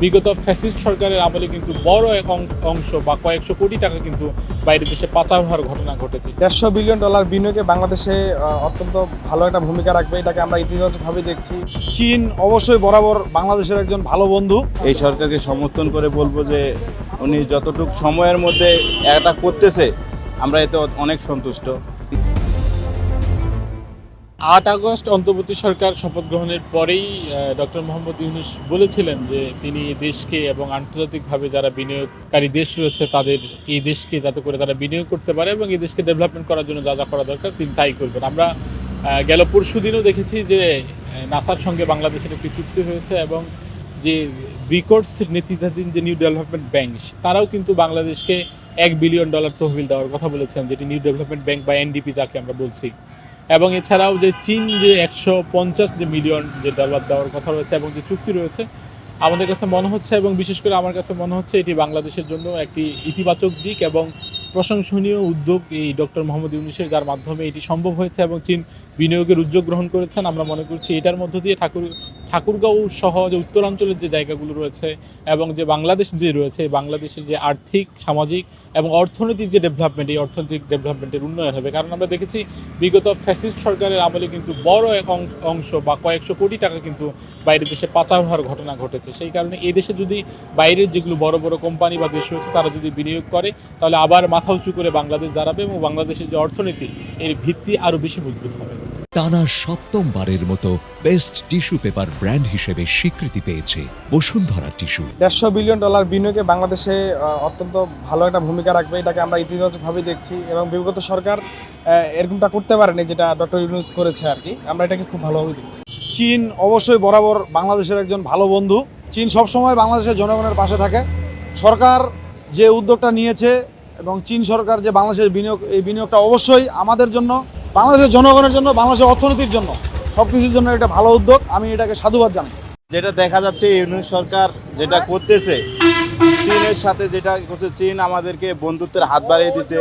বিগত ফ্যাসিস্ট সরকারের আমলে কিন্তু বড় এক অংশ বা কয়েকশো কোটি টাকা কিন্তু বাইরের দেশে পাচার হওয়ার ঘটনা ঘটেছে। দেড়শো বিলিয়ন ডলার বিনিয়োগে বাংলাদেশে অত্যন্ত ভালো একটা ভূমিকা রাখবে এটাকে আমরা ইতিবাচকভাবে দেখছি। চীন অবশ্যই বরাবর বাংলাদেশের একজন ভালো বন্ধু। এই সরকারকে সমর্থন করে বলব যে উনি যতটুকু সময়ের মধ্যে এটা করতেছে আমরা এতে অনেক সন্তুষ্ট। আট আগস্ট অন্তর্বর্তী সরকার শপথ গ্রহণের পরেই ডক্টর মোহাম্মদ ইউনুস বলেছিলেন যে তিনি দেশকে এবং আন্তর্জাতিকভাবে যারা বিনিয়োগকারী দেশ রয়েছে, তাদের এই দেশকে যাতে করে তারা বিনিয়োগ করতে পারে এবং এই দেশকে ডেভেলপমেন্ট করার জন্য যা যা করা দরকার তিনি তাই করবেন। আমরা গেল পরশু দিনও দেখেছি যে নাসার সঙ্গে বাংলাদেশের একটি চুক্তি হয়েছে এবং যে ব্রিকোর্ডস নেতৃত্বাধীন যে নিউ ডেভেলপমেন্ট ব্যাংক তারাও কিন্তু বাংলাদেশকে এক বিলিয়ন ডলার তহবিল দেওয়ার কথা বলেছেন, যেটি নিউ ডেভেলপমেন্ট ব্যাংক বা এনডিপি যাকে আমরা বলছি। এবং এছাড়াও যে চীন যে একশো পঞ্চাশ যে মিলিয়ন যে ডলার দেওয়ার কথা রয়েছে এবং যে চুক্তি রয়েছে, আমাদের কাছে মনে হচ্ছে এবং বিশেষ করে আমার কাছে মনে হচ্ছে এটি বাংলাদেশের জন্য একটি ইতিবাচক দিক এবং প্রশংসনীয় উদ্যোগ এই ডক্টর মোহাম্মদ ইউনুসের যার মাধ্যমে এটি সম্ভব হয়েছে এবং চীন বিনিয়োগের উদ্যোগ গ্রহণ করেছেন। আমরা মনে করছি এটার মধ্য দিয়ে ঠাকুর ঠাকুরগাঁও সহ যে উত্তরাঞ্চলের যে জায়গাগুলো রয়েছে এবং যে বাংলাদেশ যে রয়েছে বাংলাদেশের যে আর্থিক, সামাজিক এবং অর্থনৈতিক যে ডেভেলপমেন্ট এই অর্থনৈতিক ডেভেলপমেন্টের উন্নয়ন হবে। কারণ আমরা দেখেছি বিগত ফ্যাসিস্ট সরকারের আমলে কিন্তু বড় এক অংশ বা কয়েকশো কোটি টাকা কিন্তু বাইরের দেশে পাচার হওয়ার ঘটনা ঘটেছে। সেই কারণে এই দেশে যদি বাইরের যেগুলো বড় বড় কোম্পানি বা দেশ রয়েছে, তারা যদি বিনিয়োগ করে, তাহলে আবার মাথা উঁচু করে বাংলাদেশ দাঁড়াবে এবং বাংলাদেশের যে অর্থনীতি, এর ভিত্তি আরও বেশি মজবুত হবে। টানা সপ্তমবারের মতো বেস্ট টিস্যু পেপার ব্র্যান্ড হিসেবে স্বীকৃতি পেয়েছে বসুন্ধরা টিস্যু। দেড়শো বিলিয়ন ডলার বিনিয়োগে বাংলাদেশে অত্যন্ত ভালো একটা ভূমিকা রাখবে এটাকে আমরা ইতিবাচকভাবে দেখছি এবং বিগত সরকার এরকমটা করতে পারেনি যেটা ডক্টর ইউনুস করেছে আর কি। আমরা এটাকে খুব ভালোভাবে দেখছি। চীন অবশ্যই বরাবর বাংলাদেশের একজন ভালো বন্ধু। চীন সবসময় বাংলাদেশের জনগণের পাশে থাকে। সরকার যে উদ্যোগটা নিয়েছে এবং চীন সরকার যে বাংলাদেশের বিনিয়োগ এই বিনিয়োগটা অবশ্যই আমাদের জন্য বাংলাদেশের জনগণের জন্য, বাংলাদেশের অর্থনীতির জন্য সব কিছুর জন্য এটা ভালো উদ্যোগ। আমি এটাকে সাধুবাদ জানাই। যেটা দেখা যাচ্ছে ইউনুস সরকার যেটা করতেছে, চীনের সাথে যেটা করছে, চীন আমাদেরকে বন্ধুত্বের হাত বাড়িয়ে দিছে।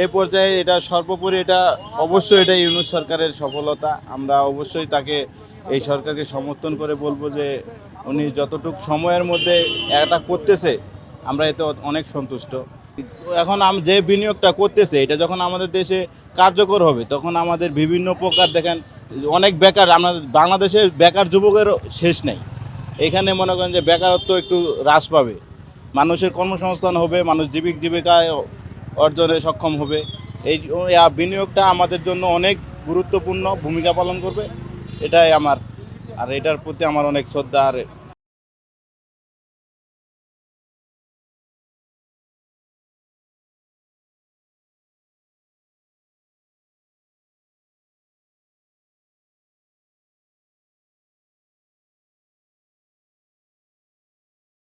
এই পর্যায়ে এটা সর্বোপরি এটা অবশ্যই এটা ইউনুস সরকারের সফলতা। আমরা অবশ্যই তাকে, এই সরকারকে সমর্থন করে বলব যে উনি যতটুকু সময়ের মধ্যে এটা করতেছে, আমরা এতে অনেক সন্তুষ্ট। এখন আম- যে বিনিয়োগটা করতেছে, এটা যখন আমাদের দেশে কার্যকর হবে। তখন আমাদের বিভিন্ন প্রকার দেখেন, অনেক বেকার আমাদের বাংলাদেশের বেকার যুবকেরও শেষ নেই। এখানে মনে করেন যে বেকারত্ব একটু হ্রাস পাবে। মানুষের কর্মসংস্থান হবে, মানুষ জীবিক জীবিকায় অর্জনে সক্ষম হবে। এই বিনিয়োগটা আমাদের জন্য অনেক গুরুত্বপূর্ণ ভূমিকা পালন করবে। এটাই আমার, আর এটার প্রতি আমার অনেক শ্রদ্ধা, আর